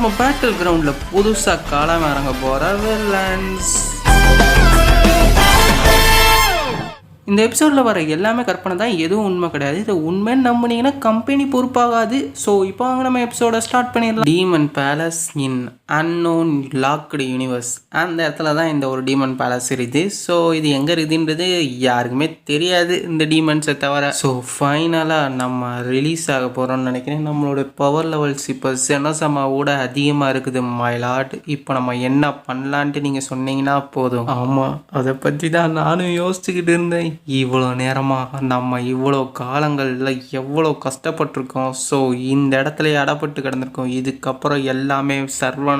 நம்ம பேட்டில் கிரவுண்டில் புதுசாக காலம் இறங்க போகிற வில்லன்ஸ் இந்த எபிசோடில் வர எல்லாமே கற்பனை தான் எதுவும் உண்மை கிடையாது. இதை உண்மைன்னு நம்பினீங்கன்னா கம்பெனி பொறுப்பாகாது. ஸோ இப்போ வாங்க நம்ம எபிசோட ஸ்டார்ட் பண்ணிடலாம். Demon palace in unknown locked universe அந்த இடத்துல தான் இந்த ஒரு டீமன் பேலஸ் இருக்குது. ஸோ இது எங்கே இருக்குதுன்றது யாருக்குமே தெரியாது இந்த டீமன்ஸை தவிர. ஸோ ஃபைனலாக நம்ம ரிலீஸ் ஆக போகிறோம்னு நினைக்கிறேன். நம்மளோட பவர் லெவல்ஸ் இப்போ செனசமாவோட அதிகமாக இருக்குது மயிலாட் இப்போ நம்ம என்ன பண்ணலான்ட்டு நீங்கள் சொன்னீங்கன்னா போதும். ஆமாம் அதை பற்றி தான் நானும் யோசிச்சுக்கிட்டு இருந்தேன். இவ்வளோ நேரமாக நம்ம இவ்வளோ காலங்களில் எவ்வளோ கஷ்டப்பட்டிருக்கோம். ஸோ இந்த இடத்துல அடப்பட்டு கிடந்திருக்கோம். இதுக்கப்புறம் எல்லாமே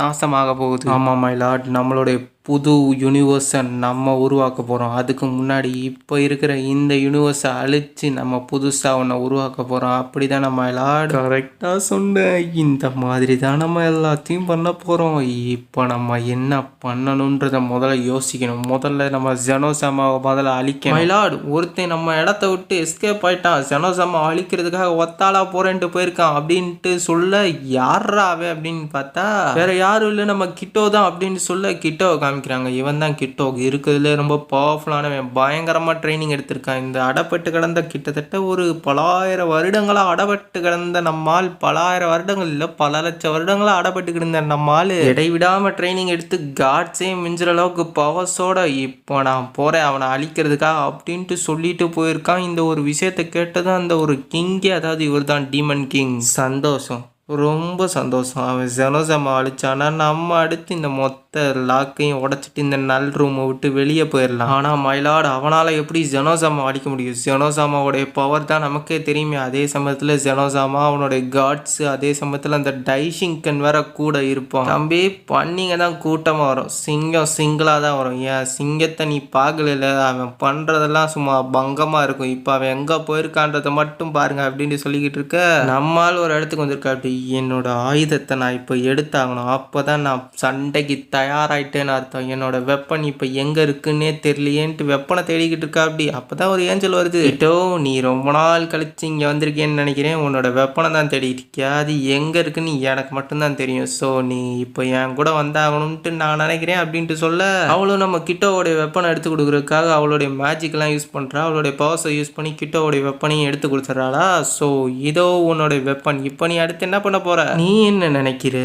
சர்வநாசமாக போகுது. ஆமாம் மை லார்ட் நம்மளுடைய புது யூனிவர்ஸை நம்ம உருவாக்க போகிறோம் அதுக்கு முன்னாடி இப்போ இருக்கிற இந்த யூனிவர்ஸை அழித்து நம்ம புதுசாக ஒன்றை உருவாக்க போகிறோம் அப்படி தான் நம்ம எல்லாரும் கரெக்டாக சொன்னேன் இந்த மாதிரி தான் நம்ம எல்லாத்தையும் பண்ண போகிறோம் இப்போ நம்ம என்ன பண்ணணுன்றத முதல்ல யோசிக்கணும். முதல்ல நம்ம ஜெனோசாமாவை முதல்ல அழிக்கணும். மயிலாடு ஒருத்தன் நம்ம இடத்த விட்டு எஸ்கேப் ஆயிட்டான். ஜெனோசாமா அழிக்கிறதுக்காக ஒத்தாளா போகிறேன்ட்டு போயிருக்கான் அப்படின்ட்டு சொல்ல யாராவே அப்படின்னு பார்த்தா வேற யாரும் இல்லை. நம்ம கிட்டோ தான் அப்படின்னு சொல்ல கிட்டோ காமிக்கிறாங்க இவன் தான் கிட்டோ. இருக்கிறதுல ரொம்ப பவர்ஃபுல்லானவன் பயங்கரமாக ட்ரைனிங் எடுத்திருக்கான். இந்த அடப்பட்டு கிடந்த கிட்டத்தட்ட ஒரு பலாயிரம் வருடங்களாக அடப்பட்டு கிடந்த நம்மால் பலாயிரம் வருடங்கள் இல்லை பல லட்சம் வருடங்களாக அடப்பட்டு கிடந்த நம்மால் இடைவிடாமல் ட்ரைனிங் எடுத்து காட்ஸே மிஞ்சுற அளவுக்கு பவர்ஸோட இப்போ நான் போகிறேன் அவனை அழிக்கிறதுக்காக அப்படின்ட்டு சொல்லிட்டு போயிருக்கான். இந்த ஒரு விஷயத்தை கேட்டதும் அந்த ஒரு கிங்கே அதாவது இவர் தான் டீமன் கிங் சந்தோஷம். ரொம்ப சந்தோஷம். அவன் ஜெனோசமா அழிச்சானா நம்ம அடுத்து இந்த மொத்த லாக்கையும் உடைச்சிட்டு இந்த நல் ரூமை விட்டு வெளியே போயிடலாம் ஆனால் மயிலாடு அவனால் எப்படி ஜெனோசாமா அடிக்க முடியும்? ஜெனோசாமாவோடைய பவர் தான் நமக்கே தெரியுமே. அதே சமயத்தில் ஜெனோசாமா அவனுடைய காட்ஸ் அதே சமயத்தில் அந்த டைஷிங்கன் வேற கூட இருப்பான். தம்பி பண்ணிங்க தான் கூட்டமாக வரும். சிங்கம் சிங்கிளாக தான் வரும். ஏன்? சிங்கத்தை நீ பார்க்கல அவன் பண்ணுறதெல்லாம் சும்மா பங்கமாக இருக்கும். இப்போ அவன் எங்கே போயிருக்கான்றதை மட்டும் பாருங்க அப்படின்ட்டு சொல்லிக்கிட்டு இருக்க. நம்மால் ஒரு இடத்துக்கு வந்திருக்கா அப்படி என்னோட ஆயுதத்தை நான் இப்போ எடுத்தாகணும். அப்போ தான் நான் சண்டைக்கு தயாராகிட்டேன்னு அர்த்தம். என்னோட வெப்பன் இப்போ எங்கே இருக்குன்னே தெரியலையேன்ட்டு வெப்பனை தேடிக்கிட்டு இருக்கா அப்படி? அப்போ தான் ஒரு ஏஞ்சல் வருது. டோ நீ ரொம்ப நாள் கழிச்சு இங்கே வந்திருக்கேன்னு நினைக்கிறேன். உன்னோட வெப்பனை தான் தேடிக்கிட்டு இருக்கியா? அது எங்கே இருக்குன்னு எனக்கு மட்டும்தான் தெரியும். ஸோ நீ இப்போ என் கூட வந்தாகணும்ட்டு நான் நினைக்கிறேன் அப்படின்ட்டு சொல்ல. அவளும் நம்ம கிட்டோவோடைய வெப்பனை எடுத்து கொடுக்குறதுக்காக அவளுடைய மேஜிக்லாம் யூஸ் பண்ணுறா அவளுடைய பவர்ஸை யூஸ் பண்ணி கிட்டோவோடைய வெப்பனையும் எடுத்து கொடுத்துட்றாளா? ஸோ இதோ உன்னோட வெப்பன் இப்போ நீ அடுத்து என்ன பண்ண போற? நீ என்ன நினைக்கிற?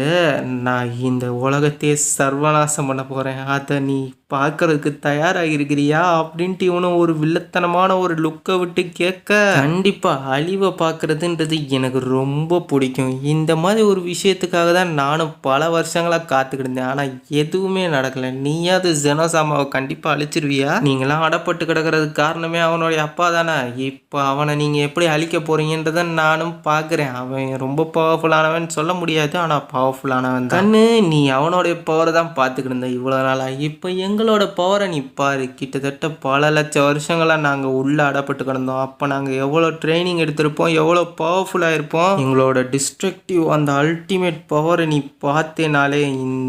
நான் இந்த உலகத்தையே சர்வநாசம் பண்ண போறேன். அதை நீ பார்க்கறதுக்கு தயாராக இருக்கிறியா அப்படின்ட்டு இவனும் ஒரு வில்லத்தனமான ஒரு லுக்கை விட்டு கேட்க. கண்டிப்பா. அழிவை பார்க்கறதுன்றது எனக்கு ரொம்ப பிடிக்கும். இந்த மாதிரி ஒரு விஷயத்துக்காக தான் நானும் பல வருஷங்களாக காத்துக்கிட்டு இருந்தேன் ஆனால் எதுவுமே நடக்கல. நீயாவது ஜெனோசாமாவை கண்டிப்பாக அழிச்சிருவியா? நீங்களாம் அடப்பட்டு கிடக்கிறதுக்கு காரணமே அவனுடைய அப்பா தானே. இப்போ அவனை நீங்கள் எப்படி அழிக்க போறீங்கன்றதை நானும் பார்க்குறேன். அவன் ரொம்ப பவர்ஃபுல்லானவன் சொல்ல முடியாது ஆனால் பவர்ஃபுல்லானவன் கண்ணு நீ அவனோட பவரை தான் பார்த்துக்கிட்டு இருந்த இவ்வளோ நாளாக இப்போ எங்களோட பவரை நீ பாரு. கிட்டத்தட்ட பல லட்சம் வருஷங்களாக நாங்கள் உள்ளே அடப்பட்டு கிடந்தோம். அப்போ நாங்கள் எவ்வளோ ட்ரைனிங் எடுத்திருப்போம் எவ்வளோ பவர்ஃபுல்லாக இருப்போம். எங்களோட டிஸ்ட்ரக்டிவ் அந்த அல்டிமேட் பவரை நீ பார்த்தேனாலே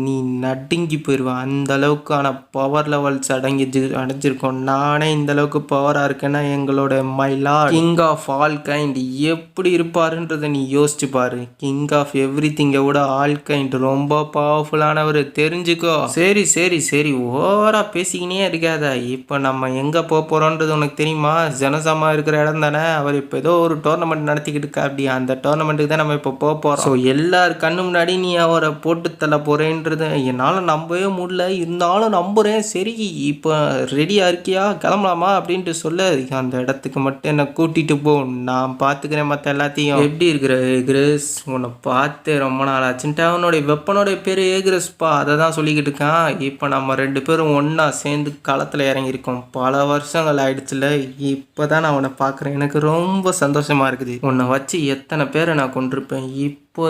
நீ நடுங்கி போயிடுவேன் அந்த அளவுக்கான பவர் லெவல்ஸ் அடங்கி அடைஞ்சிருக்கோம். நானே இந்த அளவுக்கு பவராக இருக்கேன்னா எங்களோட மைலா கிங் ஆஃப் ஆல் கைண்ட் எப்படி இருப்பாருன்றதை நீ யோசிச்சு பாரு. கிங் ஆஃப் எவ்ரி திங்கை விட ஆல் கைண்ட் ரொம்ப பவர்ஃபுல்லானவர் தெரிஞ்சுக்கோ. சரி சரி சரி ஓவரா பேசிக்கினே இருக்காத. இப்போ நம்ம எங்கே போக போகிறோன்றது உனக்கு தெரியுமா? ஜனசமா இருக்கிற இடம் தானே. அவர் இப்போ ஏதோ ஒரு டோர்னமெண்ட் நடத்திக்கிட்டு இருக்கா அப்படி அந்த டோர்னமெண்ட்டுக்கு தான் நம்ம இப்போ போக போகிறோம் ஸோ எல்லார் கண்ணு முன்னாடி நீ அவரை போட்டு தள்ள போகிறேன்றது என்னால் நம்பவே முடியல. இருந்தாலும் நம்புகிறேன் சரி இப்போ ரெடியாக இருக்கியா? கிளம்பலாமா? அப்படின்ட்டு சொல்ல. அந்த இடத்துக்கு மட்டும் என்னை கூட்டிகிட்டு போ. நான் பார்த்துக்கிறேன் மற்ற எல்லாத்தையும். எப்படி இருக்கிற கிரேஸ்? உன்னை பார்த்து ரொம்ப நாள் ஆச்சுன்ட்டு அவனுடைய வெப்பனுடைய பேர் ஏகிரஸ்பா அதை தான் சொல்லிக்கிட்டு இருக்கான். இப்போ நம்ம ரெண்டு பேரும் ஒன்றா சேர்ந்து களத்தில் இறங்கியிருக்கோம். பல வருஷங்கள் ஆயிடுச்சுல. இப்போ தான் நான் உன்னை பார்க்குறேன். எனக்கு ரொம்ப சந்தோஷமாக இருக்குது. உன்னை வச்சு எத்தனை பேரை நான் கொண்டிருப்பேன் இப்போ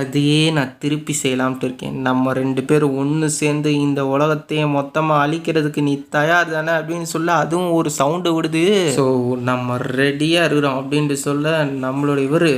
அதையே நான் திருப்பி செய்யலாம்ட்டு இருக்கேன். நம்ம ரெண்டு பேரும் ஒன்று சேர்ந்து இந்த உலகத்தையே மொத்தமாக அழிக்கிறதுக்கு நீ தயார் தானே அப்படின்னு சொல்ல அதுவும் ஒரு சவுண்டு விடுது. ஸோ நம்ம ரெடியாக இருக்கிறோம் அப்படின்ட்டு சொல்ல நம்மளுடைய இவர்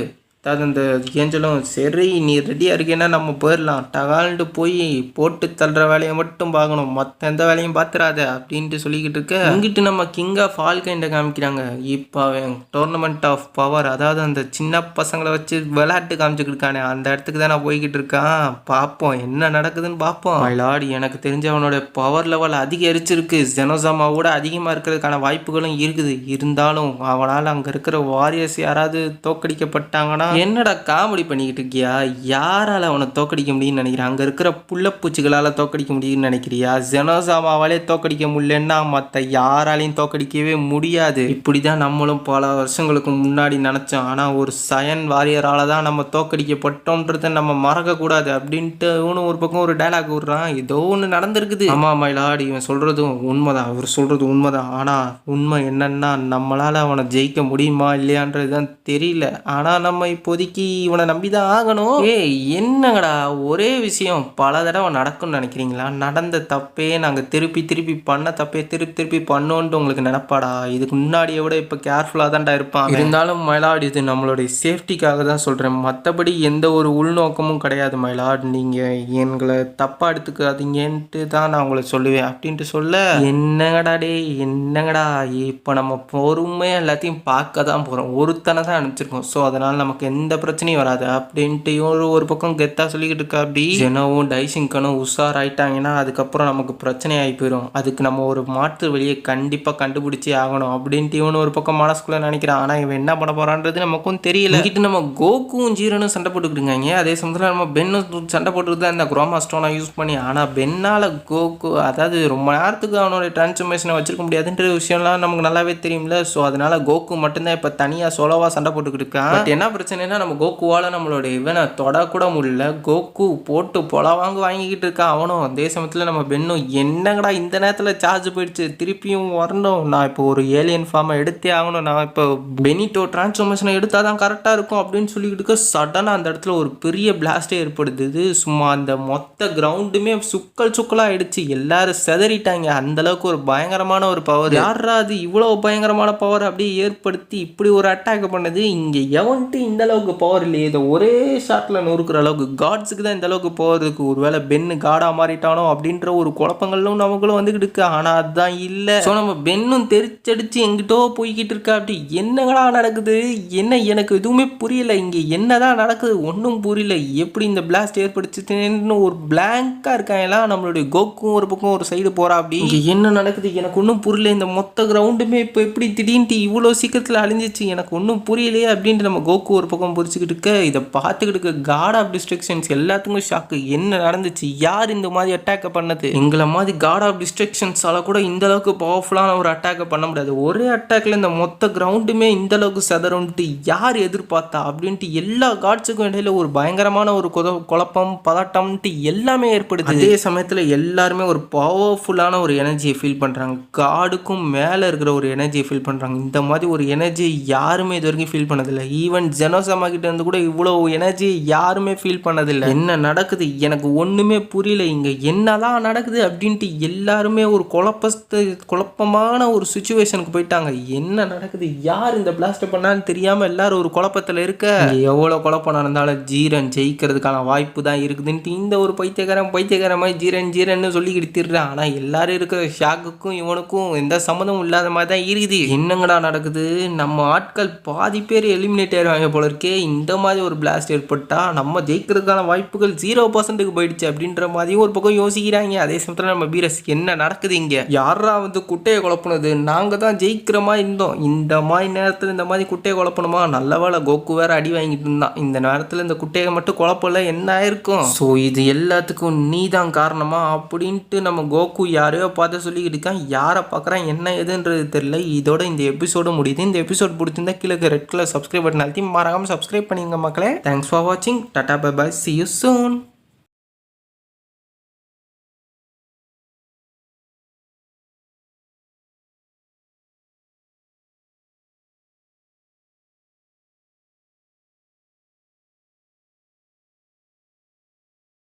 அதாவது அந்த ஏஞ்சலும் சரி நீ ரெடியாக இருக்கேன்னா நம்ம போயிடலாம். டகால்ட்டு போய் போட்டு தள்ளுற வேலையை மட்டும் பார்க்கணும். மற்ற எந்த வேலையும் பார்த்துறாத அப்படின்ட்டு சொல்லிக்கிட்டு இருக்க. இங்கிட்டு நம்ம கிங் ஆஃப் ஆல்கைண்ட காமிக்கிறாங்க. இப்போ அவன் டோர்னமெண்ட் ஆஃப் பவர் அதாவது அந்த சின்ன பசங்களை வச்சு விளையாட்டு காமிச்சுக்கிட்டு இருக்கானே. அந்த இடத்துக்கு தான் நான் போய்கிட்டு இருக்கான். பார்ப்போம் என்ன நடக்குதுன்னு பார்ப்போம். மயிலாடி எனக்கு தெரிஞ்ச அவனோட பவர் லெவல் அதிகரிச்சிருக்கு. ஜெனோசாமாவோட அதிகமாக இருக்கிறதுக்கான வாய்ப்புகளும் இருக்குது. இருந்தாலும் அவனால் அங்கே இருக்கிற வாரியர்ஸ் யாராவது தோக்கடிக்கப்பட்டாங்கன்னா என்னடா காமெடி பண்ணிக்கிட்டு இருக்கியா? யாரால அவனை தோக்கடிக்க முடியும்னு நினைக்கிறேன் அங்கே இருக்கிற புள்ளப்பூச்சிகளால் தோக்கடிக்க முடியும்னு நினைக்கிறியா? ஜெனோசாமாவாலே தோக்கடிக்க முடியலன்னா மற்ற யாராலையும் தோக்கடிக்கவே முடியாது. இப்படி தான் நம்மளும் பல வருஷங்களுக்கு முன்னாடி நினச்சோம். ஆனால் ஒரு சயன் வாரியரால் தான் நம்ம தோக்கடிக்கப்பட்டோன்றதை நம்ம மறக்கக்கூடாது அப்படின்ட்டு இவனும் ஒரு பக்கம் ஒரு டைலாக் விடுறான். ஏதோ ஒன்று நடந்திருக்குது. ஆமா மயிலாடி இவன் சொல்கிறதும் உண்மைதான். அவர் சொல்கிறது உண்மைதான். ஆனால் உண்மை என்னன்னா நம்மளால் அவனை ஜெயிக்க முடியுமா இல்லையான்றது தான் தெரியல. ஆனால் நம்ம இப்போதைக்கு இவனை நம்பி தான் ஆகணும். ஏய் என்னங்கடா? ஒரே விஷயம் பல தடவை நடக்கும்னு நினைக்கிறீங்களா? நடந்த தப்பே நாங்கள் திருப்பி திருப்பி பண்ண தப்பே திருப்பி திருப்பி பண்ணோன்ட்டு உங்களுக்கு நினப்பாடா? இதுக்கு முன்னாடியை விட இப்போ கேர்ஃபுல்லாக தான்டா இருப்பான் இருந்தாலும் மயிலாடு இது நம்மளுடைய சேஃப்டிக்காக தான் சொல்கிறேன் மற்றபடி எந்த ஒரு உள்நோக்கமும் கிடையாது மயிலாடு. நீங்கள் எங்களை தப்பாக எடுத்துக்காதீங்கன்ட்டு தான் நான் உங்களை சொல்லுவேன். அப்படின்ட்டு சொல்ல. என்னங்கடா டே என்னங்கடா? இப்போ நம்ம பொறுமையாக எல்லாத்தையும் பார்க்க தான் போகிறோம் ஒருத்தனை தான் அனுப்பிச்சிருக்கோம். ஸோ அதனால் நமக்கு எந்த பிரச்சனையும் வராது. அப்படின்ட்டு இவரு ஒரு பக்கம் கெத்தாக சொல்லிக்கிட்டு இருக்கா அப்படி ஜெனவும் டைசிங்கனும் உஷார் ஆயிட்டாங்கன்னா அதுக்கப்புறம் நமக்கு பிரச்சனை ஆகி போயிடும் அதுக்கு நம்ம ஒரு மாற்று வழியை கண்டிப்பாக கண்டுபிடிச்சே ஆகணும் அப்படின்ட்டு இவனு ஒரு பக்கம் மனசுக்குள்ளே நினைக்கிறான். ஆனால் இவன் என்ன பண்ண போகிறான்றது நமக்கும் தெரியல. கிட்ட நம்ம கோக்கும் ஜீரனும் சண்டை போட்டுக்கிட்டுருக்காங்க. அதே சமயத்தில் நம்ம பென்னும் சண்டை போட்டுட்டு தான் இந்த குரோமா ஸ்டோனை யூஸ் பண்ணி ஆனால் பென்னால் கோக்கு அதாவது ரொம்ப நேரத்துக்கு அவனோட டிரான்ஸ்ஃபர்மேஷனை வச்சிருக்க முடியாதுன்ற விஷயம்லாம் நமக்கு நல்லாவே தெரியும்ல. ஸோ அதனால கோக்கு மட்டும்தான் இப்போ தனியாக சோலோவாக சண்டை போட்டுக்கிட்டு இருக்கான். என்ன என்ன பிரச்சனைனா நம்ம கோகுவால் நம்மளோட இவனை தொடக்கூட முடியல. கோகு போட்டு பொல வாங்க வாங்கிக்கிட்டு இருக்கான் அவனும் அதே சமயத்தில் நம்ம பெண்ணும். என்னங்கடா இந்த நேரத்தில் சார்ஜ் போயிடுச்சு? திருப்பியும் வரணும். நான் இப்போ ஒரு ஏலியன் ஃபார்மை எடுத்தே ஆகணும். நான் இப்போ பெனிட்டோ டிரான்ஸ்ஃபர்மேஷனை எடுத்தால் தான் கரெக்டாக இருக்கும் அப்படின்னு சொல்லிக்கிட்டு இருக்க சடனாக அந்த இடத்துல ஒரு பெரிய பிளாஸ்டே ஏற்படுது சும்மா அந்த மொத்த கிரவுண்டுமே சுக்கல் சுக்கலாக ஆயிடுச்சு. எல்லாரும் செதறிட்டாங்க. அந்தளவுக்கு ஒரு பயங்கரமான ஒரு பவர் யாரா அது? இவ்வளோ பயங்கரமான பவர் அப்படியே ஏற்படுத்தி இப்படி ஒரு அட்டாக் பண்ணது. இங்கே எவன்ட்டு இந்த அளவுக்கு பவர் இல்லையே. இதை ஒரே ஷாட்டில் நொறுக்கிற அளவுக்கு காட்ஸுக்கு தான் இந்த அளவுக்கு பவர் இருக்கு. ஒருவேளை பென்னு காடாக மாறிட்டானோ அப்படின்ற ஒரு குழப்பங்களும் நமக்குள்ள வந்துக்கிட்டு இருக்கு. ஆனால் அதுதான் இல்லை. ஸோ நம்ம பென்னும் தெரிச்சடிச்சு எங்கிட்டோ போய்கிட்டு இருக்கா அப்படி என்னங்கடா நடக்குது? என்ன எனக்கு எதுவுமே புரியல. இங்கே என்னதான் நடக்குது? ஒன்றும் புரியல. எப்படி இந்த பிளாஸ்ட் ஏற்படுத்துன்னு ஒரு பிளாங்காக இருக்காங்கலாம் நம்மளுடைய கோக்கும் ஒரு பக்கம் ஒரு சைடு போகிறா அப்படி. இங்கே என்ன நடக்குது? எனக்கு ஒன்றும் புரியல. இந்த மொத்த கிரவுண்டுமே இப்போ எப்படி திடீர்னு இவ்வளோ சீக்கிரத்தில் அழிஞ்சிச்சு? எனக்கு ஒன்றும் புரியலையே அப்படின்ட்டு நம்ம கோக்கு ஒரு பக்கம் புரிச்சுக்கிட்டு இருக்க இதை பார்த்துக்கிட்டு இருக்க காட் ஆஃப் டிஸ்ட்ரக்ஷன்ஸ் எல்லாத்துக்கும் ஷாக்கு என்ன நடந்துச்சு? யார் இந்த மாதிரி அட்டாக் பண்ணது? எங்களை மாதிரி காட் ஆஃப் டிஸ்ட்ரக்ஷன்ஸால் கூட இந்த அளவுக்கு பவர்ஃபுல்லான ஒரு அட்டாக்கை பண்ண முடியாது. ஒரே அட்டாக்ல இந்த மொத்த கிரவுண்டுமே இந்த அளவுக்கு செதறும்ட்டு யார் எதிர்பார்த்தா? அப்படின்ட்டு எல்லா காட்ஸுக்கும் இடையில ஒரு பயங்கரமான ஒரு குத குழப்பம் பதட்டம்ன்ட்டு எல்லாமே ஏற்படுது. அதே சமயத்தில் எல்லாருமே ஒரு பவர்ஃபுல்லான ஒரு எனர்ஜியை ஃபீல் பண்ணுறாங்க காடுக்கும் மேலே இருக்கிற ஒரு எனர்ஜியை ஃபீல் பண்ணுறாங்க இந்த மாதிரி ஒரு எனர்ஜி யாருமே இது வரைக்கும் ஃபீல் பண்ணதில்லை ஈவன் ஜெனோசமா கிட்ட இருந்து கூட இவ்வளோ எனர்ஜி யாருமே ஃபீல் பண்ணதில்லை. என்ன நடக்குது? எனக்கு ஒன்றுமே புரியல. இங்கே என்னதான் நடக்குது அப்படின்ட்டு எல்லாருமே ஒரு குழப்பத்து குழப்பமான ஒரு சுச்சுவேஷனுக்கு போயிட்டாங்க. என்ன நடக்குது? யார் இந்த பிளாஸ்ட் பண்ணான்னு தெரியாமல் எல்லாரும் ஒரு குழப்பத்தில் இருக்க? எவ்வளோ குழப்பம் நடந்தாலும் ஜீரன் ஜெயிக்கிறதுக்கான வாய்ப்பு தான் இருக்குதுன்ட்டு இந்த ஒரு பைத்தியக்காரன் பைத்தியக்காரன் மாதிரி ஜீரன் ஜீரன்னு சொல்லிக்கிட்டு திடுறான் ஆனால் எல்லாரும் இருக்கிற ஷாக்குக்கும் இவனுக்கும் எந்த சம்மந்தமும் இல்லாத மாதிரி தான் இருக்குது. என்னங்கடா நடக்குது? நம்ம ஆட்கள் பாதி பேர் எலிமினேட் ஆயிடுவாங்க போல இருக்கே இந்த மாதிரி ஒரு பிளாஸ்ட் ஏற்பட்டால் நம்ம ஜெயிக்கிறதுக்கான வாய்ப்புகள் ஜீரோ பர்சன்ட்டுக்கு போயிடுச்சு அப்படின்ற மாதிரியும் ஒரு பக்கம் யோசிக்கிறாங்க. அதே சமயத்தில் நம்ம பீரஸ் என்ன நடக்குது இங்கே? யாரா வந்து குட்டையை குழப்பினது? நாங்கள் தான் ஜெயிக்கிற மாதிரி இருந்தோம். இந்த மாதிரி நேரத்தில் இந்த மாதிரி குட்டையை குழப்பணுமா? நல்ல வேலை கோக்கு வேற அடி வாங்கிட்டு இருந்தான் இந்த நேரத்தில் இந்த குட்டையை மட்டும் குழப்பல என்ன ஆயிருக்கும்? ஸோ இது எல்லாத்துக்கும் நீ தான் காரணமா? அப்படின்ட்டு நம்ம கோகு யாரையோ பார்த்து சொல்லிக்கிட்டு இருக்கான். யாரை பார்க்குறான் என்ன எதுன்றது தெரியல. இதோட இந்த எபிசோடு முடியுது. இந்த எபிசோட் பிடிச்சிருந்தா கீழே ரெட் கலர் சப்ஸ்கிரைப் பட்டன் அழுத்தி மறக்காம சப்ஸ்கிரைப் பண்ணிங்க மக்களே. தேங்க்ஸ் ஃபார் வாட்சிங் tata bye bye see you soon